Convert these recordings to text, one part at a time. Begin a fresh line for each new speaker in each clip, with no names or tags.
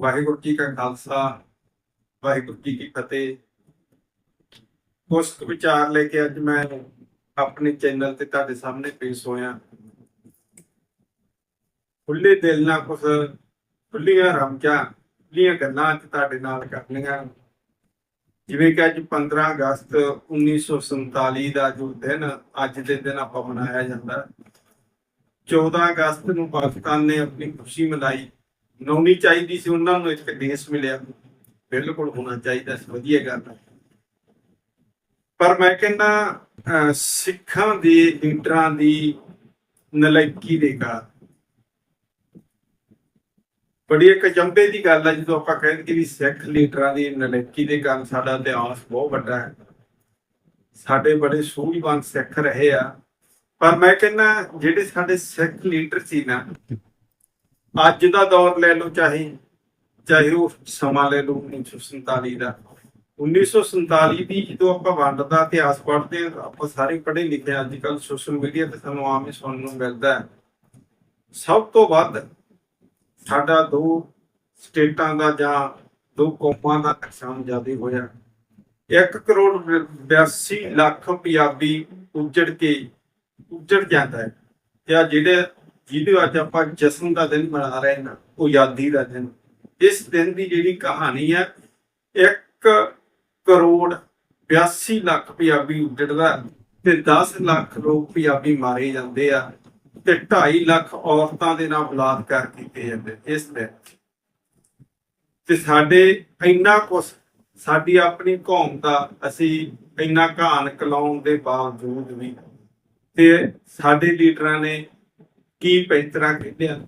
ਵਾਹਿਗੁਰੂ ਜੀ ਕਾ ਖਾਲਸਾ, ਵਾਹਿਗੁਰੂ ਜੀ ਕੀ ਫਤਿਹ। ਕੁਝ ਵਿਚਾਰ ਲੈ ਕੇ ਅੱਜ ਮੈਂ ਆਪਣੇ ਚੈਨਲ ਤੇ ਤੁਹਾਡੇ ਸਾਹਮਣੇ ਪੇਸ਼ ਹੋਇਆ। ਖੁੱਲੇ ਦਿਲ ਨਾਲ ਕੁਝ ਖੁੱਲੀਆਂ ਰਮਜਾਂ ਖੁੱਲੀਆਂ ਗੱਲਾਂ ਅੱਜ ਤੁਹਾਡੇ ਨਾਲ ਕਰਨੀਆਂ। ਜਿਵੇਂ ਕਿ ਅੱਜ 15 ਅਗਸਤ 1947 ਦਾ ਜੋ ਦਿਨ, ਅੱਜ ਦੇ ਦਿਨ ਆਪਾਂ ਮਨਾਇਆ ਜਾਂਦਾ। 14 ਅਗਸਤ ਨੂੰ ਪਾਕਿਸਤਾਨ ਨੇ ਆਪਣੀ ਖੁਸ਼ੀ ਮਨਾਈ। ਮਨਾਉਣੀ ਚਾਹੀਦੀ ਸੀ ਉਹਨਾਂ ਨੂੰ, ਇੱਕ ਦੇਸ਼ ਮਿਲਿਆ। ਬਿਲਕੁਲ ਹੋਣਾ ਚਾਹੀਦਾ ਸੀ, ਵਧੀਆ ਗੱਲ ਹੈ ਪਰ ਮੈਂ ਕਹਿੰਦਾ ਸਿੱਖਾਂ ਦੇ ਲੀਡਰਾਂ ਦੀ ਨਲਾਇਕੀ ਦੇ ਕਾਰਨ। ਬੜੀ ਇੱਕ ਜੰਬੇ ਦੀ ਗੱਲ ਹੈ ਜਦੋਂ ਆਪਾਂ ਕਹਿੰਦੇ ਕਿ ਵੀ ਸਿੱਖ ਲੀਡਰਾਂ ਦੀ ਨਲਾਇਕੀ ਦੇ ਕਾਰਨ ਸਾਡਾ ਇਤਿਹਾਸ ਬਹੁਤ ਵੱਡਾ ਹੈ। ਸਾਡੇ ਬੜੇ ਸੂਝਵਾਨ ਸਿੱਖ ਰਹੇ ਆ। ਪਰ ਮੈਂ ਕਹਿੰਦਾ, ਜਿਹੜੇ ਸਾਡੇ ਸਿੱਖ ਲੀਡਰ ਸੀ ਨਾ ਅੱਜ ਦਾ ਦੌਰ ਲੈ ਲਓ ਚਾਹੇ ਚਾਹੇ ਉਹ ਸਮਾਂ ਲੈ ਲਓ 1947 ਦਾ। 1947 ਦੀ ਜਦੋਂ ਆਪਾਂ ਵੰਡ ਦਾ ਇਤਿਹਾਸ ਪੜ੍ਹਦੇ ਆਪਾਂ ਸਾਰੇ ਪੜ੍ਹੇ ਲਿਖੇ ਅੱਜ ਕੱਲ ਸੋਸ਼ਲ ਮੀਡੀਆ ਤੇ ਸਾਨੂੰ ਆਮ ਹੀ ਸੁਣਨ ਨੂੰ ਮਿਲਦਾ ਸਭ ਤੋਂ ਵੱਧ ਸਾਡਾ ਦੋ ਸਟੇਟਾਂ ਦਾ ਜਾਂ ਦੋ ਕੌਮਾਂ ਦਾ ਨੁਕਸਾਨ ਜ਼ਿਆਦਾ ਹੋਇਆ। 1 ਕਰੋੜ 82 ਲੱਖ ਪੰਜਾਬੀ ਉੱਜੜ ਕੇ ਉੱਜੜ ਜਾਂਦਾ ਹੈ। ਤੇ ਆ ਜਿਹੜੇ ਜਿਹਦੇ ਅੱਜ ਆਪਾਂ ਜਸ਼ਨ ਦਾ ਦਿਨ ਮਨਾ ਰਹੇ ਹਾਂ, ਉਹ ਦਾ ਦਿਨ। ਇਸ ਦਿਨ ਦੀ ਜਿਹੜੀ ਕਹਾਣੀ ਹੈ 1 ਕਰੋੜ 82 ਲੱਖ ਪੰਜਾਬੀ ਉੱਜੜਦਾ ਤੇ 10 ਲੱਖ ਲੋਕ ਪੰਜਾਬੀ ਮਾਰੇ ਜਾਂਦੇ ਆ ਤੇ 2.5 ਲੱਖ ਔਰਤਾਂ ਦੇ ਨਾਲ ਬਲਾਤਕਾਰ ਕੀਤੇ ਜਾਂਦੇ ਇਸ ਦਿਨ। ਤੇ ਸਾਡੇ ਇੰਨਾ ਕੁਛ, ਸਾਡੀ ਆਪਣੀ ਕੌਮ ਦਾ ਅਸੀਂ ਇੰਨਾ ਘਾਣ ਕਲਾਉਣ ਦੇ ਬਾਵਜੂਦ ਵੀ ਤੇ ਸਾਡੇ ਲੀਡਰਾਂ ਨੇ ਕੀ ਪੈਂਤਰਾ ਖੇਡਿਆ,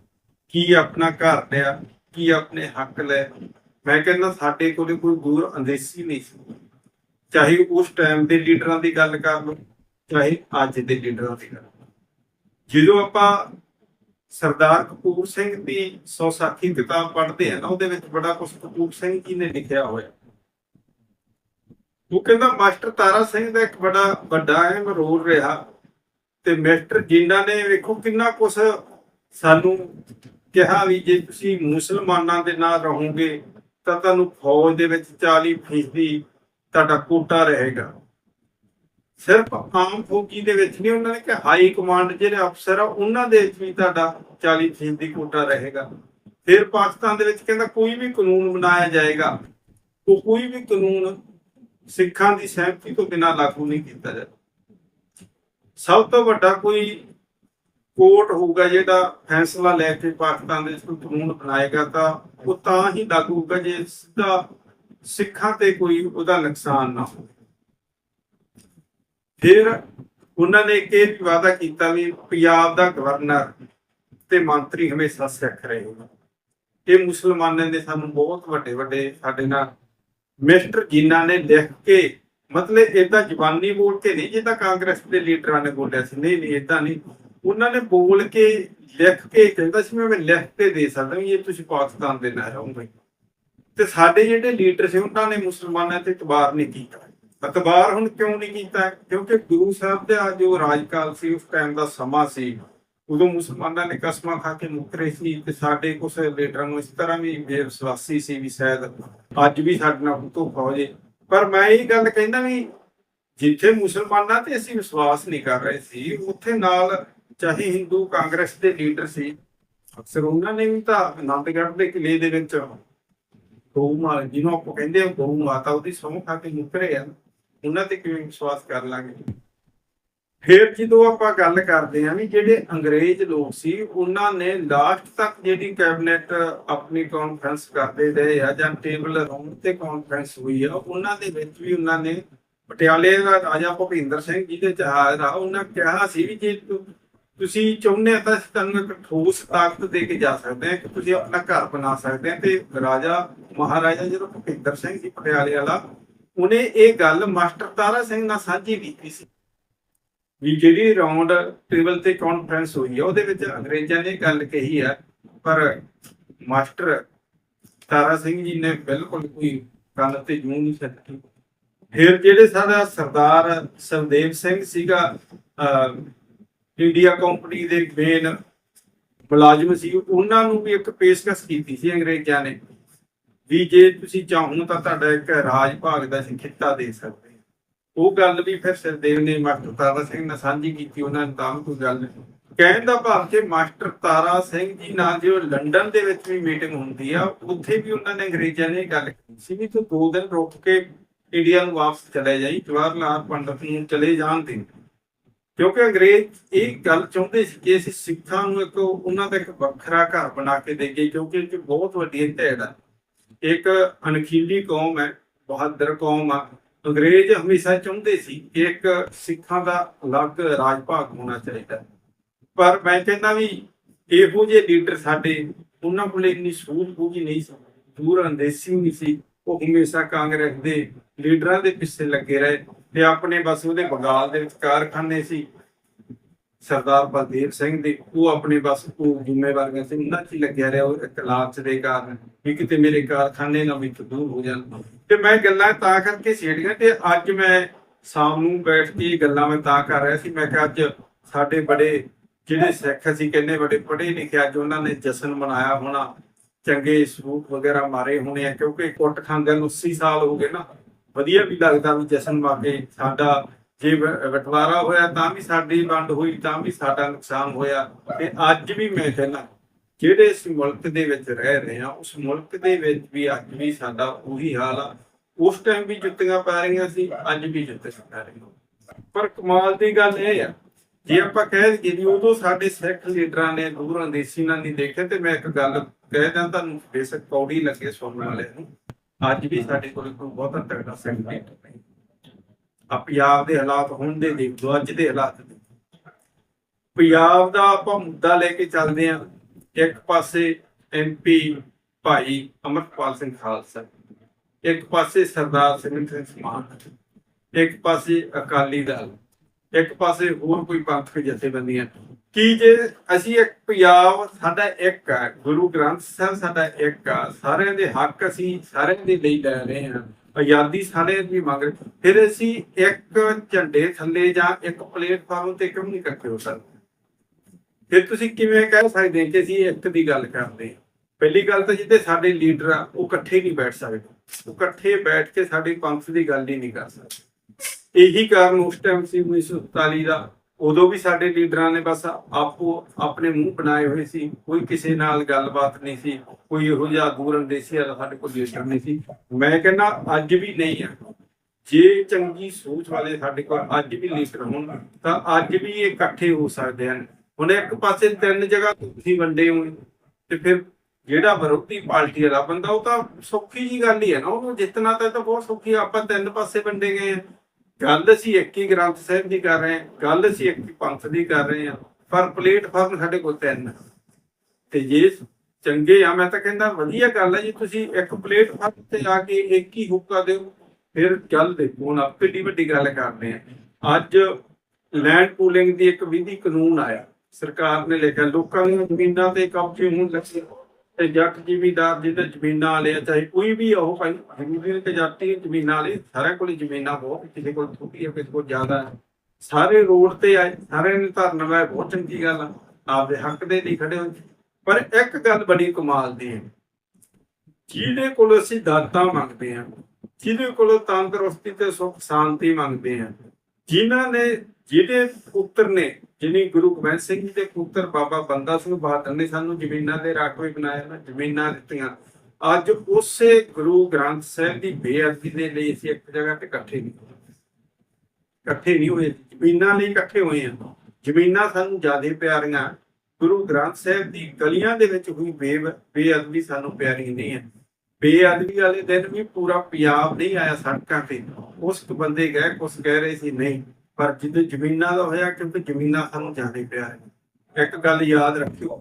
ਕੀ ਆਪਣਾ ਘਰ ਲਿਆ ਕੀ ਆਪਣੇ ਹੱਕ ਲੈ। ਮੈਂ ਕਹਿੰਦਾ ਸਾਡੇ ਕੋਲੇ ਕੋਈ ਦੂਰ ਅੰਦੇਸੀ ਨਹੀਂ ਸੀ। ਚਾਹੇ ਉਸ ਟਾਈਮ ਦੇ ਲੀਡਰਾਂ ਦੀ ਗੱਲ ਕਰ ਲਓ, ਚਾਹੇ ਅੱਜ ਦੇ ਲੀਡਰਾਂ ਦੀ ਗੱਲ। ਜਦੋਂ ਆਪਾਂ ਸਰਦਾਰ ਕਪੂਰ ਸਿੰਘ ਦੀ ਸੌ ਸਾਖੀ ਕਿਤਾਬ ਪੜ੍ਹਦੇ ਆ ਨਾ, ਉਹਦੇ ਵਿੱਚ ਬੜਾ ਕੁਝ ਕਪੂਰ ਸਿੰਘ ਜੀ ਨੇ ਲਿਖਿਆ ਹੋਇਆ। ਉਹ ਕਹਿੰਦਾ, ਮਾਸਟਰ ਤਾਰਾ ਸਿੰਘ ਦਾ ਇੱਕ ਬੜਾ ਵੱਡਾ ਅਹਿਮ ਰੋਲ ਰਿਹਾ। ਤੇ ਮਿਸਟਰ ਜਿੰਨਾ ਨੇ ਵੇਖੋ ਕਿੰਨਾ ਕੁਝ ਸਾਨੂੰ ਕਿਹਾ ਵੀ ਜੇ ਤੁਸੀਂ ਮੁਸਲਮਾਨਾਂ ਦੇ ਨਾਲ ਰਹੋਗੇ ਤਾਂ ਤੁਹਾਨੂੰ ਫੌਜ ਦੇ ਵਿੱਚ 40 ਫੀਸਦੀ ਤੁਹਾਡਾ ਕੋਟਾ ਰਹੇਗਾ। ਸਿਰਫ ਆਮ ਫੌਜੀ ਦੇ ਵਿੱਚ ਨਹੀਂ, ਉਹਨਾਂ ਨੇ ਕਿ ਹਾਈ ਕਮਾਂਡ ਜਿਹੜੇ ਅਫਸਰ ਆ, ਉਹਨਾਂ ਦੇ ਵਿੱਚ ਵੀ ਤੁਹਾਡਾ 40 ਫੀਸਦੀ ਕੋਟਾ ਰਹੇਗਾ। ਫਿਰ ਪਾਕਿਸਤਾਨ ਦੇ ਵਿੱਚ ਕਹਿੰਦਾ ਕੋਈ ਵੀ ਕਾਨੂੰਨ ਬਣਾਇਆ ਜਾਏਗਾ, ਉਹ ਕੋਈ ਵੀ ਕਾਨੂੰਨ ਸਿੱਖਾਂ ਦੀ ਸਹਿਮਤੀ ਤੋਂ ਬਿਨਾਂ ਲਾਗੂ ਨਹੀਂ ਕੀਤਾ ਜਾਏਗਾ। ਸਭ ਤੋਂ ਵੱਡਾ ਕੋਈ ਕੋਰਟ ਹੋਊਗਾ ਜਿਹੜਾ ਫੈਸਲਾ ਲੈ ਕੇ ਪਾਕਿਸਤਾਨ ਦੇ ਵਿੱਚ ਕਾਨੂੰਨ ਬਣਾਏਗਾ ਤਾਂ ਉਹ ਤਾਂ ਹੀ ਲਾਗੂ ਜੇ ਸਿੱਧਾ ਸਿੱਖਾਂ ਤੇ ਕੋਈ ਉਹਦਾ ਨੁਕਸਾਨ ਨਾ ਹੋਵੇ। ਫਿਰ ਉਹਨਾਂ ਨੇ ਇਹ ਵੀ ਵਾਅਦਾ ਕੀਤਾ ਵੀ ਪੰਜਾਬ ਦਾ ਗਵਰਨਰ ਤੇ ਮੰਤਰੀ ਹਮੇਸ਼ਾ ਸਿੱਖ ਰਹੇਗਾ ਇਹ ਮੁਸਲਮਾਨਾਂ ਨੇ ਸਾਨੂੰ ਬਹੁਤ ਵੱਡੇ ਵੱਡੇ ਸਾਡੇ ਨਾਲ ਮਿਸਟਰ ਜਿਨ੍ਹਾਂ ਨੇ ਲਿਖ ਕੇ ਮਤਲਬ ਇਦਾਂ ਜ਼ਬਾਨੀ ਬੋਲ ਕੇ ਨਹੀਂ, ਜਿੱਦਾਂ ਕਾਂਗਰਸ ਦੇ ਲੀਡਰਾਂ ਨੇ ਬੋਲਿਆ ਸੀ, ਨਹੀਂ ਨਹੀਂ ਇਦਾਂ ਨਹੀਂ। ਉਹਨਾਂ ਨੇ ਬੋਲ ਕੇ ਲਿਖ ਕੇ ਕਹਿੰਦਾ ਸੀ, ਮੈਂ ਲਿਖ ਕੇ ਦੇ ਸਕਦਾ ਵੀ ਇਹ ਤੁਸੀਂ ਪਾਕਿਸਤਾਨ ਦੇ ਨਾਲ ਰਹੋਗੇ ਤੇ ਸਾਡੇ ਜਿਹੜੇ ਲੀਡਰ ਸੀ, ਉਹਨਾਂ ਨੇ ਮੁਸਲਮਾਨਾਂ ਤੇ ਇਤਬਾਰ ਨਹੀਂ ਕੀਤਾ। ਇਤਬਾਰ ਹੁਣ ਕਿਉਂ ਨਹੀਂ ਕੀਤਾ? ਕਿਉਂਕਿ ਗੁਰੂ ਸਾਹਿਬ ਦਾ ਜੋ ਰਾਜਕਾਲ ਸੀ, ਉਸ ਟਾਈਮ ਦਾ ਸਮਾਂ ਸੀ। ਉਦੋਂ ਮੁਸਲਮਾਨਾਂ ਨੇ ਕਸਮਾਂ ਖਾ ਕੇ ਮੁਕਰੇ ਸੀ ਤੇ ਸਾਡੇ ਕੁਝ ਲੀਡਰਾਂ ਨੂੰ ਇਸ ਤਰ੍ਹਾਂ ਵੀ ਬੇਵਿਸ਼ਵਾਸੀ ਸੀ ਵੀ ਸ਼ਾਇਦ ਅੱਜ ਵੀ ਸਾਡੇ ਨਾਲ ਧੋਖਾ ਹੋ ਜੇ। ਪਰ ਮੈਂ ਇਹ ਗੱਲ ਕਹਿੰਦਾ ਵੀ ਜਿੱਥੇ ਮੁਸਲਮਾਨਾਂ ਤੇ ਅਸੀਂ ਵਿਸ਼ਵਾਸ ਨਹੀਂ ਕਰ ਰਹੇ ਸੀ, ਉੱਥੇ ਨਾਲ ਚਾਹੇ ਹਿੰਦੂ ਕਾਂਗਰਸ ਦੇ ਲੀਡਰ ਸੀ, ਅਕਸਰ ਉਹਨਾਂ ਨੇ ਵੀ ਤਾਂ ਆਨੰਦਗੜ੍ਹ ਦੇ ਕਿਲੇ ਦੇ ਵਿੱਚ ਗਊ ਮਾਂ, ਜਿਹਨੂੰ ਆਪਾਂ ਕਹਿੰਦੇ ਆ ਗਊ ਮਾਤਾ, ਉਹਦੀ ਸਹੁੰ ਖਾ ਕੇ ਮੁਕਰੇ ਆ ਉਹਨਾਂ ਤੇ ਕਿਵੇਂ ਵਿਸ਼ਵਾਸ ਕਰ ਲਾਂਗੇ? ਫਿਰ ਜਦੋਂ ਆਪਾਂ ਗੱਲ ਕਰਦੇ ਹਾਂ ਵੀ ਜਿਹੜੇ ਅੰਗਰੇਜ਼ ਲੋਕ ਸੀ, ਉਹਨਾਂ ਨੇ ਲਾਸਟ ਤੱਕ ਜਿਹੜੀ ਕੈਬਨਿਟ ਆਪਣੀ ਕਾਨਫਰੰਸ ਕਰਦੇ ਰਹੇ ਆ ਜਾਂ ਟੇਬਲ ਰੌਂਡ ਤੇ ਕਾਨਫਰੰਸ ਹੋਈ ਆ, ਉਹਨਾਂ ਦੇ ਵਿੱਚ ਵੀ ਉਹਨਾਂ ਨੇ ਪਟਿਆਲੇ ਦਾ ਰਾਜਾ ਭੁਪਿੰਦਰ ਸਿੰਘ ਜੀ ਦੇ ਜਹਾਜ਼ ਆ, ਉਹਨਾਂ ਕਿਹਾ ਸੀ ਵੀ ਜੇ ਤੁਸੀਂ ਚਾਹੁੰਦੇ ਆ ਤਾਂ ਤੁਹਾਨੂੰ ਇੱਕ ਠੋਸ ਤਾਕਤ ਦੇ ਕੇ ਜਾ ਸਕਦੇ ਆ, ਕਿ ਤੁਸੀਂ ਆਪਣਾ ਘਰ ਬਣਾ ਸਕਦੇ ਆ, ਤੇ ਰਾਜਾ, ਮਹਾਰਾਜਾ ਜਦੋਂ ਭੁਪਿੰਦਰ ਸਿੰਘ ਜੀ ਪਟਿਆਲੇ ਵਾਲਾ, ਉਹਨੇ ਇਹ ਗੱਲ ਮਾਸਟਰ ਤਾਰਾ ਸਿੰਘ ਨਾਲ ਸਾਂਝੀ ਕੀਤੀ ਸੀ। ਵੀ ਜਿਹੜੀ ਰਾਉਂਡ ਟੇਬਲ ਤੇ ਕਾਨਫਰੰਸ ਹੋਈ ਹੈ ਉਹਦੇ ਵਿੱਚ ਅੰਗਰੇਜ਼ਾਂ ਨੇ ਗੱਲ ਕਹੀ ਆ, ਪਰ ਮਾਸਟਰ ਤਾਰਾ ਸਿੰਘ ਜੀ ਨੇ ਬਿਲਕੁਲ ਕੋਈ ਗੱਲ ਤੇ ਜੂੰ ਨਹੀਂ ਸੱਟੀ ਫਿਰ ਜਿਹੜੇ ਸਾਡਾ ਸਰਦਾਰ ਸਰਦੇਵ ਸਿੰਘ ਸੀਗਾ ਇੰਡੀਆ ਕੰਪਨੀ ਦੇ ਮੇਨ ਮੁਲਾਜ਼ਮ ਸੀ, ਉਹਨਾਂ ਨੂੰ ਵੀ ਇੱਕ ਪੇਸ਼ਕਸ਼ ਕੀਤੀ ਸੀ ਅੰਗਰੇਜ਼ਾਂ ਨੇ, ਵੀ ਜੇ ਤੁਸੀਂ ਚਾਹੋ ਤਾਂ ਤੁਹਾਡਾ ਇੱਕ ਰਾਜ ਭਾਗ ਦਾ ਅਸੀਂ ਖਿੱਤਾ ਦੇ ਸਕਦੇ ਉਹ ਗੱਲ ਵੀ ਫਿਰ ਸਰਦੇਵ ਨੇ ਮਾਸਟਰ ਤਾਰਾ ਸਿੰਘ ਨਾਲ ਸਾਂਝੀ ਕੀਤੀ, ਉਹਨਾਂ ਨੇ ਤਾਂ ਕੋਈ ਗੱਲ ਨਹੀਂ। ਕਹਿਣ ਦਾ ਭਾਵ ਕਿ ਮਾਸਟਰ ਤਾਰਾ ਸਿੰਘ ਜੀ ਨਾਲ ਜੋ ਲੰਡਨ ਦੇ ਵਿੱਚ ਵੀ ਮੀਟਿੰਗ ਹੁੰਦੀ ਆ, ਉੱਥੇ ਵੀ ਉਹਨਾਂ ਨੇ ਅੰਗਰੇਜ਼ਾਂ ਨੇ ਗੱਲ ਕੀਤੀ ਸੀ ਵੀ ਤੂੰ ਦੋ ਦਿਨ ਰੁਕ ਕੇ ਇੰਡੀਆ ਨੂੰ ਵਾਪਸ ਚਲੇ ਜਾਈ, ਜਵਾਹਰ ਲਾਲ ਪੰਡਤ ਨੂੰ ਚਲੇ ਜਾਣ ਦੇ ਕਿਉਂਕਿ ਅੰਗਰੇਜ਼ ਇਹ ਗੱਲ ਚਾਹੁੰਦੇ ਸੀ ਕਿ ਅਸੀਂ ਸਿੱਖਾਂ ਨੂੰ ਇੱਕ ਉਹਨਾਂ ਦਾ ਇੱਕ ਵੱਖਰਾ ਘਰ ਬਣਾ ਕੇ ਦੇਈਏ, ਕਿਉਂਕਿ ਇਹ 'ਚ ਬਹੁਤ ਵੱਡੀ ਢੇੜ ਆ। ਇੱਕ ਅਣਖੀਲੀ ਕੌਮ ਹੈ, ਬਹਾਦਰ ਕੌਮ ਆ। ਅੰਗਰੇਜ਼ ਹਮੇਸ਼ਾ ਚਾਹੁੰਦੇ ਸੀ ਇੱਕ ਸਿੱਖਾਂ ਦਾ ਅਲੱਗ ਰਾਜ ਭਾਗ ਹੋਣਾ ਚਾਹੀਦਾ। ਪਰ ਮੈਂ ਕਹਿੰਦਾ ਵੀ ਇਹੋ ਜਿਹੇ ਲੀਡਰ ਸਾਡੇ ਉਹਨਾਂ ਕੋਲ ਇੰਨੀ ਸੂਝ ਬੂਝ ਨਹੀਂ ਸੀ। ਦੂਰ ਅੰਦੇਸੀ ਨਹੀਂ ਸੀ। ਉਹ ਹਮੇਸ਼ਾ ਕਾਂਗਰਸ ਦੇ ਲੀਡਰਾਂ ਦੇ ਪਿੱਛੇ ਲੱਗੇ ਰਹੇ ਤੇ ਆਪਣੇ ਬਸ ਉਹਦੇ ਬੰਗਾਲ ਦੇ ਵਿੱਚ ਕਾਰਖਾਨੇ ਸੀ। ਸਰਦਾਰ ਬਲਦੇਵ ਸਿੰਘ ਦੇ, ਉਹ ਆਪਣੇ ਬਸ, ਉਹ ਜ਼ਿੰਮੇਵਾਰੀਆਂ ਸੀ ਉਹਨਾਂ 'ਚ ਲੱਗਿਆ ਰਿਹਾ, ਉਹ ਇੱਕ ਦੇ ਕਾਰਨ ਵੀ ਕਿਤੇ ਮੇਰੇ ਕਾਰਖਾਨੇ ਨਾ ਵਿੱਚ ਦੂਰ ਹੋ ਜਾਣ। ਤੇ ਮੈਂ ਗੱਲਾਂ ਤਾਂ ਕਰਕੇ ਛੇੜੀਆਂ ਤੇ ਅੱਜ ਮੈਂ ਸ਼ਾਮ ਨੂੰ ਬੈਠ ਕੇ ਗੱਲਾਂ ਮੈਂ ਤਾਂ ਕਰ ਰਿਹਾ ਸੀ। ਮੈਂ ਕਿਹਾ ਅੱਜ ਸਾਡੇ ਬੜੇ ਜਿਹੜੇ ਸਿੱਖ ਅਸੀਂ ਕਹਿੰਦੇ ਬੜੇ ਪੜ੍ਹੇ ਲਿਖੇ, ਅੱਜ ਉਹਨਾਂ ਨੇ ਜਸ਼ਨ ਮਨਾਇਆ ਹੋਣਾ, ਚੰਗੇ ਸੂਟ ਵਗੈਰਾ ਮਾਰੇ ਹੋਣੇ ਆ, ਕਿਉਂਕਿ ਕੁੱਟ ਖਾਂਦਿਆਂ ਨੂੰ 80 ਸਾਲ ਹੋ ਗਏ ਨਾ। ਵਧੀਆ ਵੀ ਲੱਗਦਾ ਵੀ ਜਸ਼ਨ ਮਾਕੇ ਸਾਡਾ ਜੇ ਬਟਵਾਰਾ ਹੋਇਆ ਤਾਂ ਵੀ ਸਾਡੀ ਵੰਡ ਹੋਈ, ਤਾਂ ਵੀ ਸਾਡਾ ਨੁਕਸਾਨ ਹੋਇਆ। ਤੇ ਅੱਜ ਵੀ ਮੈਂ ਕਹਿੰਦਾ, ਜਿਹੜੇ ਇਸ ਮੁਲਕ ਦੇ ਵਿੱਚ ਰਹਿ ਰਹੇ ਆ ਉਸ ਮੁਲਕ ਦੇ ਵਿੱਚ ਵੀ ਅੱਜ ਵੀ ਸਾਡਾ ਉਹੀ ਹਾਲ ਆ। ਉਸ ਟਾਈਮ ਵੀ ਜੁੱਤੀਆਂ ਪੈ ਰਹੀਆਂ ਸੀ, ਅੱਜ ਵੀ ਜੁੱਤੀਆਂ ਪੈ ਰਹੀਆਂ। ਪਰ ਕਮਾਲ ਦੀ ਗੱਲ ਇਹ ਆ, ਜੇ ਆਪਾਂ ਕਹਿ ਦਈਏ ਵੀ ਉਦੋਂ ਸਾਡੇ ਸਿੱਖ ਲੀਡਰਾਂ ਨੇ ਦੂਰ ਅੰਦੇਸੀ ਨਾਲ ਨਹੀਂ ਦੇਖਿਆ, ਤੇ ਮੈਂ ਇੱਕ ਗੱਲ ਕਹਿ ਦਾਂ ਤੁਹਾਨੂੰ, ਬੇਸਕ ਕੌੜੀ ਲੱਗੇ ਸੁਣਨ ਵਾਲਿਆਂ ਨੂੰ, ਅੱਜ ਵੀ ਸਾਡੇ ਕੋਲ ਕੋਈ ਬਹੁਤਾ ਤਕੜਾ ਸਿੱਖ ਲੀਡਰ ਨਹੀਂ। ਪੰਜਾਬ ਦੇ ਹਾਲਾਤ ਹੁਣ ਦੇ ਦੇਖ ਅੱਜ ਦੇ ਹਾਲਾਤ ਪੰਜਾਬ ਦਾ ਆਪਾਂ ਮੁੱਦਾ ਲੈ ਕੇ ਚੱਲਦੇ ਆ ਇੱਕ ਪਾਸੇ ਐਮਪੀ ਭਾਈ ਅਮਰਪਾਲ ਸਿੰਘ ਖਾਲਸਾ, ਇੱਕ ਪਾਸੇ ਸਰਦਾਰ ਸਿੰਘ ਸਮਾਨ ਇੱਕ ਪਾਸੇ ਅਕਾਲੀ ਦਲ, ਇੱਕ ਪਾਸੇ ਹੋਰ ਕੋਈ ਪੰਥਕ ਜਥੇਬੰਦੀਆਂ। ਕੀ ਜੇ ਅਸੀਂ ਇੱਕ ਪੰਜਾਬ, ਸਾਡਾ ਇੱਕ ਹੈ, ਗੁਰੂ ਗ੍ਰੰਥ ਸਾਹਿਬ ਸਾਡਾ ਇੱਕ ਆ ਸਾਰਿਆਂ ਦੇ ਹੱਕ ਅਸੀਂ ਸਾਰਿਆਂ ਦੇ ਲਈ ਲੈ ਰਹੇ ਹਾਂ। ਆਜ਼ਾਦੀ ਸਾਰੇ ਦੀ ਮੰਗ ਰਹੇ। ਫਿਰ ਅਸੀਂ ਇੱਕ ਝੰਡੇ ਥੱਲੇ ਜਾਂ ਇੱਕ ਪਲੇਟਫਾਰਮ ਤੇ ਕਿਉਂ ਨਹੀਂ ਇਕੱਠੇ ਹੋ ਸਕਦੇ? ਫਿਰ ਤੁਸੀਂ ਕਿਵੇਂ ਕਹਿ ਸਕਦੇ ਕਿ ਅਸੀਂ ਇੱਕ ਦੀ ਗੱਲ ਕਰਦੇ ਹਾਂ? ਪਹਿਲੀ ਗੱਲ ਤਾਂ ਜਿਹਦੇ ਸਾਡੇ ਲੀਡਰ ਆ, ਉਹ ਇਕੱਠੇ ਨਹੀਂ ਬੈਠ ਸਕਦੇ। ਉਹ ਇਕੱਠੇ ਬੈਠ ਕੇ ਸਾਡੀ ਪੰਥ ਦੀ ਗੱਲ ਹੀ ਨਹੀਂ ਕਰ ਸਕਦੇ। ਇਹੀ ਕਾਰਨ ਉਸ ਟਾਈਮ ਸੀ 1947 ਦਾ। ਉਦੋਂ ਵੀ ਸਾਡੇ ਲੀਡਰਾਂ ਨੇ ਬਸ ਆਪੋ ਆਪਣੇ ਮੂੰਹ ਬਣਾਏ ਹੋਏ ਸੀ, ਕੋਈ ਕਿਸੇ ਨਾਲ ਗੱਲਬਾਤ ਨਹੀਂ ਸੀ, ਕੋਈ ਇਹੋ ਜਿਹਾ ਦੂਰ ਅੰਦੇਸੀ ਵਾਲਾ ਸਾਡੇ ਕੋਲ ਲੀਡਰ ਨਹੀਂ ਸੀ। ਮੈਂ ਕਹਿੰਦਾ ਅੱਜ ਵੀ ਨਹੀਂ ਆ। ਜੇ ਚੰਗੀ ਸੋਚ ਵਾਲੇ ਸਾਡੇ ਕੋਲ ਅੱਜ ਵੀ ਲੀਡਰ ਹੋਣ, ਤਾਂ ਅੱਜ ਵੀ ਇਹ ਇਕੱਠੇ ਹੋ ਸਕਦੇ ਹਨ। ਹੁਣ ਇੱਕ ਪਾਸੇ ਤਿੰਨ ਜਗ੍ਹਾ ਤੁਸੀਂ ਵੰਡੇ ਹੋਏ, ਤੇ ਫਿਰ ਜਿਹੜਾ ਵਿਰੋਧੀ ਪਾਰਟੀ ਵਾਲਾ ਬੰਦਾ, ਉਹ ਤਾਂ ਸੌਖੀ ਜੀ ਗੱਲ ਹੀ ਹੈ ਨਾ, ਉਹਨੂੰ ਜਿੱਤਣਾ ਤਾਂ ਬਹੁਤ ਸੌਖੀ ਆਪਾਂ ਤਿੰਨ ਪਾਸੇ ਵੰਡੇ ਗਏ ਆ। ਗੱਲ ਅਸੀਂ ਇੱਕ ਹੀ ਗ੍ਰੰਥ ਸਾਹਿਬ ਦੀ ਕਰ ਰਹੇ ਹਾਂ, ਗੱਲ ਅਸੀਂ ਇੱਕ ਹੀ ਪੰਥ ਦੀ ਕਰ ਰਹੇ ਹਾਂ, ਪਰ ਪਲੇਟਫਾਰਮ ਸਾਡੇ ਕੋਲ ਤਿੰਨ ਤੇ ਜੇ ਚੰਗੇ ਆ, ਮੈਂ ਤਾਂ ਕਹਿੰਦਾ ਵਧੀਆ ਗੱਲ ਹੈ ਜੀ, ਤੁਸੀਂ ਇੱਕ ਪਲੇਟਫਾਰਮ ਤੇ ਆ ਕੇ ਇੱਕ ਹੀ ਹੁੱਕਾ ਦਿਓ, ਫਿਰ ਗੱਲ ਦੇਖੋ, ਹੁਣ ਆਪਾਂ ਕਿੱਡੀ ਵੱਡੀ ਗੱਲ ਕਰਦੇ ਆ। ਅੱਜ ਲੈਂਡ ਪੂਲਿੰਗ ਦੀ ਇੱਕ ਵਿਧੀ ਕਾਨੂੰਨ ਆਇਆ, ਸਰਕਾਰ ਨੇ ਲਿਖਿਆ, ਲੋਕਾਂ ਦੀਆਂ ਜ਼ਮੀਨਾਂ ਤੇ ਕਬਜ਼ੇ ਹੋਣ ਲੱਗੇ। ਤੇ ਜੱਟ ਜ਼ਿਮੀਂਦਾਰ ਜਿਹਦੇ ਜ਼ਮੀਨਾਂ ਵਾਲੇ ਆ, ਚਾਹੇ ਕੋਈ ਵੀ ਉਹ ਭਾਈ ਜ਼ਮੀਨ ਤੇ ਜਾਤੀ ਜ਼ਮੀਨਾਂ ਵਾਲੇ, ਸਾਰਿਆਂ ਕੋਲ ਜ਼ਮੀਨਾਂ ਬਹੁਤ, ਕਿਸੇ ਕੋਲ ਥੋੜੀ ਹੈ ਕਿਸੇ ਕੋਲ ਜ਼ਿਆਦਾ ਹੈ ਸਾਰੇ ਰੋਡ ਤੇ ਆਏ, ਸਾਰਿਆਂ ਨੇ ਧਰਨਾ ਲਾਇਆ ਬਹੁਤ ਚੰਗੀ ਗੱਲ ਆ। ਆਪਦੇ ਹੱਕ ਦੇ ਲਈ ਖੜੇ ਹੋਏ ਪਰ ਇੱਕ ਗੱਲ ਬੜੀ ਕਮਾਲ ਦੀ ਹੈ ਜਿਹਦੇ ਕੋਲ ਅਸੀਂ ਦਾਤਾਂ ਮੰਗਦੇ ਹਾਂ ਜਿਹਦੇ ਕੋਲ ਤੰਦਰੁਸਤੀ ਤੇ ਸੁਖ, ਸ਼ਾਂਤੀ ਮੰਗਦੇ ਹਾਂ ਜਿਨ੍ਹਾਂ ਨੇ, ਜਿਹਦੇ ਪੁੱਤਰ ਨੇ ਜਿਨੀ ਗੁਰੂ ਗੋਬਿੰਦ ਸਿੰਘ ਜੀ ਦੇ ਪੁੱਤਰ ਬਾਬਾ ਬੰਦਾ ਸਿੰਘ ਬਹਾਦਰ ਨੇ ਸਾਨੂੰ ਜ਼ਮੀਨਾਂ ਦੇ ਰਾਖਵੇਂ ਬਣਾਇਆ ਨਾ, ਜ਼ਮੀਨਾਂ ਦਿੱਤੀਆਂ। ਅੱਜ ਉਸੇ ਗੁਰੂ ਗ੍ਰੰਥ ਸਾਹਿਬ ਦੀ ਬੇਅਦਬੀ ਦੇ ਲਈ ਅਸੀਂ ਇੱਕ ਜਗ੍ਹਾ ਤੇ ਇਕੱਠੇ ਨਹੀਂ ਹੋਏ। ਇਕੱਠੇ ਨਹੀਂ ਹੋਏ, ਜ਼ਮੀਨਾਂ ਲਈ ਇਕੱਠੇ ਹੋਏ ਆ ਜ਼ਮੀਨਾਂ ਸਾਨੂੰ ਜ਼ਿਆਦਾ ਪਿਆਰੀਆਂ, ਗੁਰੂ ਗ੍ਰੰਥ ਸਾਹਿਬ ਦੀ ਗਲੀਆਂ ਦੇ ਵਿੱਚ ਹੋਈ ਬੇਬ ਬੇਅਦਬੀ ਸਾਨੂੰ ਪਿਆਰੀ ਨਹੀਂ ਹੈ। ਬੇਅਦਬੀ ਵਾਲੇ ਦਿਨ ਵੀ ਪੂਰਾ ਪੰਜਾਬ ਨਹੀਂ ਆਇਆ ਸੜਕਾਂ ਤੇ। ਉਸ ਬੰਦੇ ਗਏ, ਕੁਛ ਕਹਿ ਰਹੇ ਸੀ, ਨਹੀਂ ਪਰ ਜਦੋਂ ਜ਼ਮੀਨਾਂ ਦਾ ਹੋਇਆ, ਕਿਉਂਕਿ ਜ਼ਮੀਨਾਂ ਸਾਨੂੰ ਜ਼ਿਆਦਾ ਪਿਆਰੀਆਂ ਇੱਕ ਗੱਲ ਯਾਦ ਰੱਖਿਓ,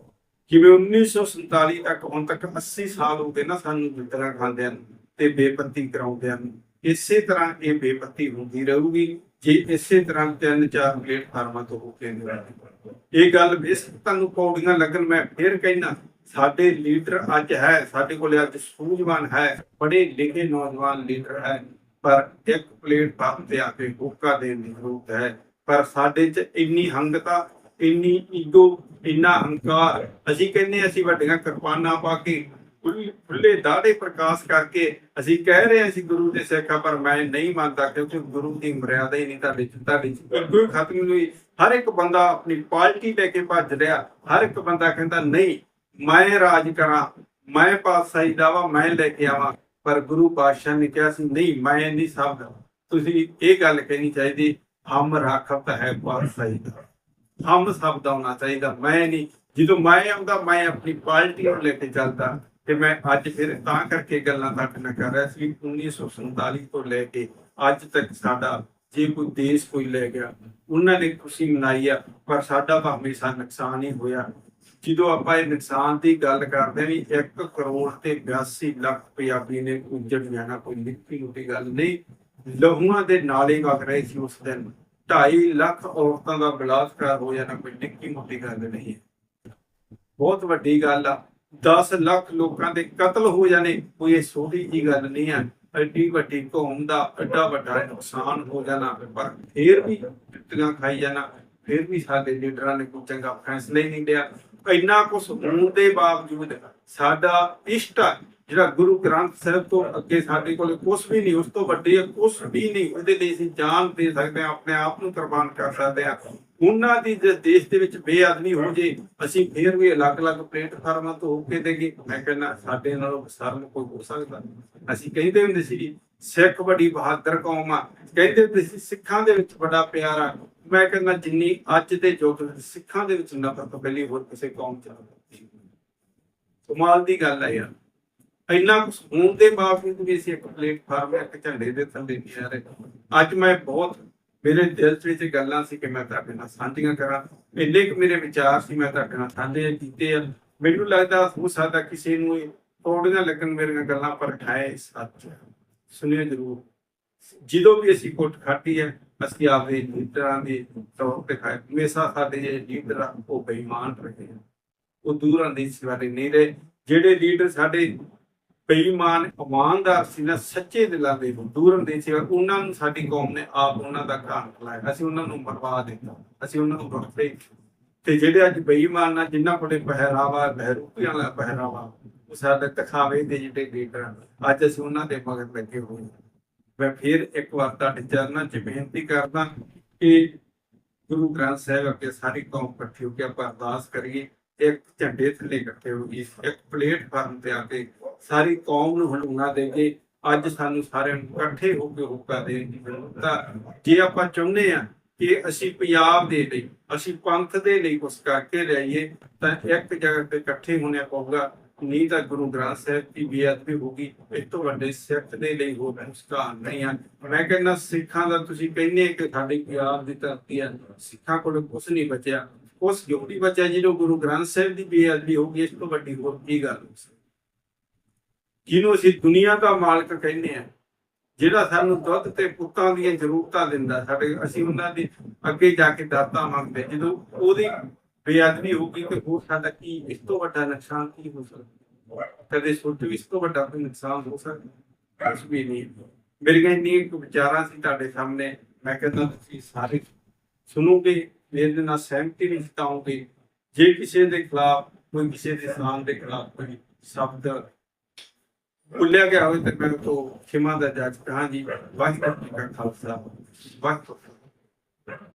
ਜਿਵੇਂ 1947 ਤੱਕ, ਹੁਣ ਤੱਕ 80 ਸਾਲ ਹੋ ਗਏ ਨਾ ਸਾਨੂੰ ਜਿੱਤਰਾ ਖਾਂਦਿਆਂ ਤੇ ਬੇਪੱਤੀ ਕਰਾਉਂਦਿਆਂ ਇਸੇ ਤਰ੍ਹਾਂ ਇਹ ਬੇਪੱਤੀ ਹੁੰਦੀ ਰਹੂਗੀ, ਜੇ ਇਸੇ ਤਰ੍ਹਾਂ ਤਿੰਨ ਚਾਰ ਪਲੇਟਫਾਰਮਾਂ ਤੋਂ ਹੋ ਕੇ ਨਹੀਂ ਇਹ ਗੱਲ ਬੇਸ਼ੱਕ ਤੁਹਾਨੂੰ ਪੌੜੀਆਂ ਲੱਗਣ, ਮੈਂ ਫਿਰ ਕਹਿਣਾ ਸਾਡੇ ਲੀਡਰ ਅੱਜ ਹੈ, ਸਾਡੇ ਕੋਲ ਅੱਜ ਸੂਝਵਾਨ ਹੈ, ਬੜੇ ਲਿਖੇ ਨੌਜਵਾਨ ਲੀਡਰ ਹੈ। ਪਰ ਇੱਕ ਪਲੇਟਫਾਰਮ ਤੇ ਆ ਕੇ ਹੋਕਾ ਦੇਣ ਦੀ ਜ਼ਰੂਰਤ ਹੈ। ਪਰ ਸਾਡੇ 'ਚ ਇੰਨੀ ਹੰਗਤਾ ਇੰਨੀ ਈਗੋ, ਇੰਨਾ ਹੰਕਾਰ, ਅਸੀਂ ਕਹਿੰਦੇ ਅਸੀਂ ਵੱਡੀਆਂ ਕਿਰਪਾਨਾਂ ਪਾ ਕੇ ਖੁੱਲੇ ਦਾੜੇ ਪ੍ਰਕਾਸ਼ ਕਰਕੇ ਅਸੀਂ ਕਹਿ ਰਹੇ ਹਾਂ ਅਸੀਂ ਗੁਰੂ ਦੇ ਸਿੱਖ, ਪਰ ਮੈਂ ਨਹੀਂ ਮੰਨਦਾ ਕਿਉਂਕਿ ਗੁਰੂ ਦੀ ਮਰਿਆਦਾ ਹੀ ਨਹੀਂ ਤੁਹਾਡੇ ਚ, ਤੁਹਾਡੇ ਕੋਈ ਖਤਮ ਨਹੀਂ ਹੋਈ। ਹਰ ਇੱਕ ਬੰਦਾ ਆਪਣੀ ਪਾਰਟੀ ਲੈ ਕੇ ਭੱਜ ਰਿਹਾ, ਹਰ ਇੱਕ ਬੰਦਾ ਕਹਿੰਦਾ, ਨਹੀਂ, ਮੈਂ ਰਾਜ ਕਰਾਂ, ਮੈਂ ਪਾਤਸ਼ਾਹੀ ਦਾ ਵਾ, ਮੈਂ ਲੈ ਕੇ ਆਵਾਂ। ਪਰ ਗੁਰੂ ਪਾਤਸ਼ਾਹ ਨੇ ਕਿਹਾ ਸੀ, ਨਹੀਂ, ਮੈਂ ਨਹੀਂ ਸਭ ਤੁਸੀਂ ਇਹ ਗੱਲ ਕਹਿਣੀ ਚਾਹੀਦੀ, ਹਮ ਰਾਖਤ ਹੈ ਪਾਤਸ਼ਾਹੀ ਦਾ। ਹਮ ਸਭ ਦਾ ਚਾਹੀਦਾ। ਮੈਂ ਨਹੀਂ, ਜਦੋਂ ਮੈਂ ਆਉਂਦਾ, ਮੈਂ ਆਪਣੀ ਪਾਰਟੀ ਨੂੰ ਲੈ ਕੇ ਚੱਲਦਾ ਤੇ ਮੈਂ ਅੱਜ ਫਿਰ ਤਾਂ ਕਰਕੇ ਗੱਲਾਂ ਤੁਹਾਡੇ ਨਾਲ ਕਰ ਰਿਹਾ ਸੀ 1947 ਤੋਂ ਲੈ ਕੇ ਅੱਜ ਤੱਕ ਸਾਡਾ ਜੇ ਕੋਈ ਦੇਸ਼ ਕੋਈ ਲੈ ਗਿਆ, ਉਹਨਾਂ ਨੇ ਖੁਸ਼ੀ ਮਨਾਈ ਆ, ਪਰ ਸਾਡਾ ਤਾਂ ਹਮੇਸ਼ਾ ਨੁਕਸਾਨ ਹੀ ਹੋਇਆ ਜਦੋਂ ਆਪਾਂ ਇਹ ਨੁਕਸਾਨ ਦੀ ਗੱਲ ਕਰਦੇ ਵੀ 1 ਕਰੋੜ ਤੇ 82 ਲੱਖ ਪੰਜਾਬੀ ਨੇ ਉੱਜੜ ਜਾਣਾ, ਕੋਈ ਨਿੱਕੀ ਮੋਟੀ ਗੱਲ ਨਹੀਂ। ਲਹੂਆਂ ਦੇ ਨਾਲੇ ਵਗ ਰਹੇ ਸੀ ਉਸ ਦਿਨ। 2.5 ਲੱਖ ਔਰਤਾਂ ਦਾ ਬਲਾਤਕਾਰ ਹੋ ਜਾਣਾ, ਕੋਈ ਨਿੱਕੀ ਮੋਟੀ ਗੱਲ ਨਹੀਂ। ਬਹੁਤ ਵੱਡੀ ਗੱਲ ਆ। 10 ਲੱਖ ਲੋਕਾਂ ਦੇ ਕਤਲ ਹੋ ਜਾਣੇ, ਕੋਈ ਇਹ ਛੋਟੀ ਜੀ ਗੱਲ ਨਹੀਂ ਹੈ ਐਡੀ ਵੱਡੀ ਕੌਮ ਦਾ ਐਡਾ ਵੱਡਾ ਨੁਕਸਾਨ ਹੋ ਜਾਣਾ, ਪਰ ਫੇਰ ਵੀ ਟਿੱਟੀਆਂ ਖਾਈ ਜਾਣਾ। ਫਿਰ ਵੀ ਸਾਡੇ ਲੀਡਰਾਂ ਨੇ ਕੋਈ ਚੰਗਾ ਫੈਸਲਾ ਹੀ ਨਹੀਂ ਲਿਆ। ਇੰਨਾ ਕੁਛ ਹੋਣ ਦੇ ਬਾਵਜੂਦ ਸਾਡਾ ਇਸ਼ਟਾ ਜਿਹੜਾ ਗੁਰੂ ਗ੍ਰੰਥ ਸਾਹਿਬ ਤੋਂ ਅੱਗੇ ਸਾਡੇ ਕੋਲ ਕੁਝ ਵੀ ਨਹੀਂ, ਉਸ ਤੋਂ ਵੱਡੀ ਕੁਝ ਵੀ ਨਹੀਂ, ਉਹਦੇ ਲਈ ਅਸੀਂ ਜਾਨ ਦੇ ਸਕਦੇ ਹਾਂ, ਆਪਣੇ ਆਪ ਨੂੰ ਕੁਰਬਾਨ ਕਰ ਸਕਦੇ ਹਾਂ। ਉਹਨਾਂ ਦੀ ਜੇ ਦੇਸ਼ ਦੇ ਵਿੱਚ ਬੇਅਦਬੀ ਹੋ ਜੇ, ਅਸੀਂ ਫੇਰ ਵੀ ਅਲੱਗ-ਅਲੱਗ ਪਲੇਟਫਾਰਮਾਂ ਤੋਂ ਹੋ ਕੇ ਦੇਗੇ। ਮੈਂ ਕਹਿੰਦਾ, ਸਾਡੇ ਨਾਲੋਂ ਸ਼ਰਮ ਕੋਈ ਹੋ ਸਕਦਾ। ਅਸੀਂ ਕਹਿੰਦੇ ਹੁੰਦੇ ਸੀ, ਸਿੱਖ ਬੜੀ ਬਹਾਦਰ ਕੌਮ ਆ। ਕਹਿੰਦੇ ਹੁੰਦੇ ਸੀ, ਸਿੱਖਾਂ ਦੇ ਵਿੱਚ ਬੜਾ ਪਿਆਰ ਆ। ਮੈਂ ਕਹਿੰਦਾ, ਜਿੰਨੀ ਅੱਜ ਦੇ ਯੁੱਗ ਸਿੱਖਾਂ ਦੇ ਵਿੱਚ ਨਫ਼ਰਤ ਪਹਿਲੀ ਹੋਰ ਕਿਸੇ ਕੌਮ ਚ ਨਹੀਂ ਕਮਾਲ ਦੀ ਗੱਲ ਹੈ ਯਾਰ। ਇੰਨਾ ਕੁਛ ਹੋਣ ਦੇ ਬਾਵਜੂਦ ਵੀ ਅਸੀਂ ਇੱਕ ਪਲੇਟਫਾਰਮ, ਇੱਕ ਝੰਡੇ ਦੇ ਥੱਲੇ ਨਹੀਂ ਆ ਰਹੇ। ਅੱਜ ਮੈਂ ਬਹੁਤ ਮੇਰੇ ਦਿਲ ਚ ਵਿੱਚ ਗੱਲਾਂ ਸੀ ਕਿ ਮੈਂ ਤੁਹਾਡੇ ਨਾਲ ਸਾਂਝੀਆਂ ਕਰਾਂ। ਇੰਨੇ ਕੁ ਮੇਰੇ ਵਿਚਾਰ ਸੀ, ਮੈਂ ਤੁਹਾਡੇ ਨਾਲ ਸਾਂਝੇ ਕੀਤੇ ਆ। ਮੈਨੂੰ ਲੱਗਦਾ ਹੋ ਸਕਦਾ ਕਿਸੇ ਨੂੰ ਇਹ ਲੱਗਣ ਮੇਰੀਆਂ ਗੱਲਾਂ ਪਰ ਹੈ ਸੱਚ। ਸੁਣਿਓ ਜਰੂਰ। ਜਦੋਂ ਵੀ ਅਸੀਂ ਕੁੱਟ ਖਾਟੀ ਹੈ, ਅਸੀਂ ਆਪਦੇ ਲੀਡਰਾਂ ਦੇ ਤੌਰ ਤੇ ਖਾਏ। ਹਮੇਸ਼ਾ ਸਾਡੇ ਜਿਹੜੇ ਲੀਡਰ ਆ, ਉਹ ਬੇਈਮਾਨ ਰਹੇ ਆ। ਉਹ ਦੂਰਾਂ ਦੇ ਸਿਵਾਰੇ ਨਹੀਂ ਰਹੇ। ਜਿਹੜੇ ਲੀਡਰ ਸਾਡੇ ਬੇਈਮਾਨ ਇਮਾਨਦਾਰ ਸੀ ਨਾ ਸੱਚੇ ਦਿਲਾਂ ਦੇ ਦੂਰਾਂ ਦੇ ਸੀ ਉਹਨਾਂ ਨੂੰ ਸਾਡੀ ਕੌਮ ਨੇ ਆਪ ਉਹਨਾਂ ਦਾ ਘਾਣ ਖਲਾਇਆ। ਅਸੀਂ ਉਹਨਾਂ ਨੂੰ ਮਰਵਾ ਦਿੱਤਾ। ਅਸੀਂ ਉਹਨਾਂ ਨੂੰ ਬਖਸ਼ੇ ਤੇ ਜਿਹੜੇ ਅੱਜ ਬੇਈਮਾਨ ਨਾਲ ਜਿਨ੍ਹਾਂ ਕੋਲੇ ਪਹਿਰਾਵਾ ਬਹਿਰੂਪੀਆਂ ਵਾਲਾ ਪਹਿਰਾਵਾ ਉਹ ਸਾਡੇ ਦਿਖਾਵੇ ਦੇ ਜਿਹੜੇ ਲੀਡਰ ਆ, ਅੱਜ ਅਸੀਂ ਉਹਨਾਂ ਦੇ ਮਗਰ ਲੱਗੇ ਹੋਏ ਮੈਂ ਫਿਰ ਇੱਕ ਵਾਰ ਤੁਹਾਡੇ ਚਰਨਾਂ 'ਚ ਬੇਨਤੀ ਕਰਦਾ ਕਿ ਗੁਰੂ ਗ੍ਰੰਥ ਸਾਹਿਬ ਅੱਗੇ ਸਾਰੀ ਕੌਮ ਇਕੱਠੀ ਹੋ ਕੇ ਆਪਾਂ ਅਰਦਾਸ ਕਰੀਏ। ਇੱਕ ਝੰਡੇ ਥੱਲੇ ਇਕੱਠੇ ਹੋ ਕੇ ਇੱਕ ਪਲੇਟਫਾਰਮ ਤੇ ਆ ਕੇ ਸਾਰੀ ਕੌਮ ਨੂੰ ਹਲੂਣਾ ਦੇ ਕੇ ਅੱਜ ਸਾਨੂੰ ਸਾਰਿਆਂ ਨੂੰ ਇਕੱਠੇ ਹੋ ਕੇ ਹੁਕਾ ਦੇਣ ਦੀ ਜ਼ਰੂਰਤ ਜੇ ਆਪਾਂ ਚਾਹੁੰਦੇ ਆ ਕਿ ਅਸੀਂ ਪੰਜਾਬ ਦੇ ਲਈ, ਅਸੀਂ ਪੰਥ ਦੇ ਲਈ ਕੁਝ ਕਰਕੇ ਰਹੀਏ ਤਾਂ ਇੱਕ ਜਗ੍ਹਾ ਤੇ ਇਕੱਠੇ ਹੋਣਾ ਪਊਗਾ। ਨਹੀਂ ਤਾਂ ਗੁਰੂ ਗ੍ਰੰਥ ਸਾਹਿਬ ਦੀ ਬੇਅਦਬੀ ਹੋਗੀ ਇਸ ਤੋਂ ਵੱਡੇ ਸਿੱਖ ਦੇ ਲਈ ਹੋਰ ਮੁਸਕਾਨ ਨਹੀਂ ਆ। ਮੈਂ ਕਹਿੰਦਾ ਸਿੱਖਾਂ ਦਾ ਤੁਸੀਂ ਕਹਿੰਦੇ ਕਿ ਸਾਡੀ ਪੰਜਾਬ ਦੀ ਧਰਤੀ ਹੈ ਸਿੱਖਾਂ ਕੋਲ ਕੁਝ ਨਹੀਂ ਬਚਿਆ। ਉਸ ਜੋੜੀ ਬਚਿਆ ਜਿਹਨੂੰ ਗੁਰੂ ਗ੍ਰੰਥ ਸਾਹਿਬ ਦੀ ਬੇਅਦਬੀ ਹੋਗੀ ਇਸ ਤੋਂ ਵੱਡੀ ਹੋਰ ਕੀ ਗੱਲ ਹੋ ਸਕਦੀ? ਜਿਹਨੂੰ ਅਸੀਂ ਦੁਨੀਆ ਦਾ ਮਾਲਕ ਕਹਿੰਦੇ ਆ ਜਿਹੜਾ ਸਾਨੂੰ ਦੁੱਧ ਤੇ ਪੁੱਤਾਂ ਦੀਆਂ ਜ਼ਰੂਰਤਾਂ ਦਿੰਦਾ, ਸਾਡੇ ਅਸੀਂ ਉਹਨਾਂ ਦੀ ਅੱਗੇ ਜਾ ਕੇ ਦਾਤਾ ਮੰਗਦੇ, ਜਦੋਂ ਉਹਦੀ ਬੇਅਦਬੀ ਹੋਊਗੀ ਤੇ ਹੋਰ ਸਾਡਾ ਕੀ, ਇਸ ਤੋਂ ਵੱਡਾ ਨੁਕਸਾਨ ਕੀ ਹੋ ਸਕਦਾ? ਕਦੇ ਸੋਚੋ, ਇਸ ਤੋਂ ਵੱਡਾ ਕੋਈ ਨੁਕਸਾਨ ਹੋ ਸਕਦਾ? ਕੁਝ ਵੀ ਨਹੀਂ। ਮੇਰੀਆਂ ਇੰਨੀਆਂ ਕੁ ਵਿਚਾਰਾਂ ਸੀ ਤੁਹਾਡੇ ਸਾਹਮਣੇ, ਮੈਂ ਕਹਿੰਦਾ ਤੁਸੀਂ ਸਾਰੇ ਸੁਣੋਗੇ। ਮੇਰੇ ਨਾਲ ਸਹਿਮਤੀ ਨਹੀਂ ਜਤਾਓਗੇ ਜੇ ਕਿਸੇ ਦੇ ਖਿਲਾਫ ਕੋਈ ਕਿਸੇ ਦੇ ਸਾਨ ਦੇ ਖਿਲਾਫ ਕੋਈ ਸ਼ਬਦ ਭੁੱਲਿਆ ਗਿਆ ਹੋਵੇ ਤਾਂ ਮੈਂ ਤੋਂ ਖਿਮਾ ਦਾ ਜੱਜ ਕਹਾਂ ਜੀ ਵਾਹਿਗੁਰੂ ਜੀ ਕਾ ਖਾਲਸਾ, ਵਾਹਿਗੁਰੂ